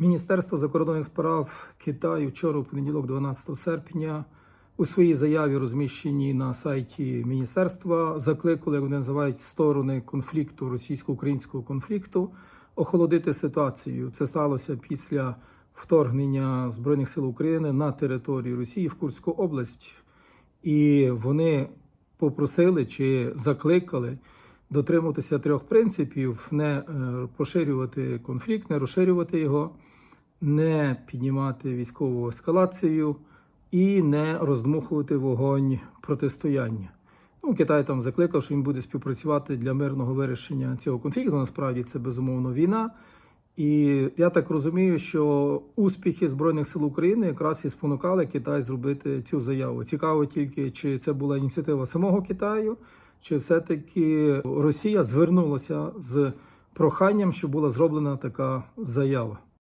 Міністерство закордонних справ Китаю вчора, у понеділок, 12 серпня, у своїй заяві, розміщеній на сайті міністерства, закликали, як вони називають сторони конфлікту російсько-українського конфлікту, охолодити ситуацію. Це сталося після вторгнення збройних сил України на територію Росії в Курську область, і вони попросили чи закликали дотримуватися трьох принципів: не е, поширювати конфлікт, не розширювати його, не піднімати військову ескалацію і не роздмухувати вогонь протистояння. Ну, Китай там закликав, що він буде співпрацювати для мирного вирішення цього конфлікту. Насправді це безумовно війна. І я так розумію, що успіхи Збройних сил України якраз і спонукали Китай зробити цю заяву. Цікаво тільки, чи це була ініціатива самого Китаю, чи все-таки Росія звернулася з проханням, щоб була зроблена така заява.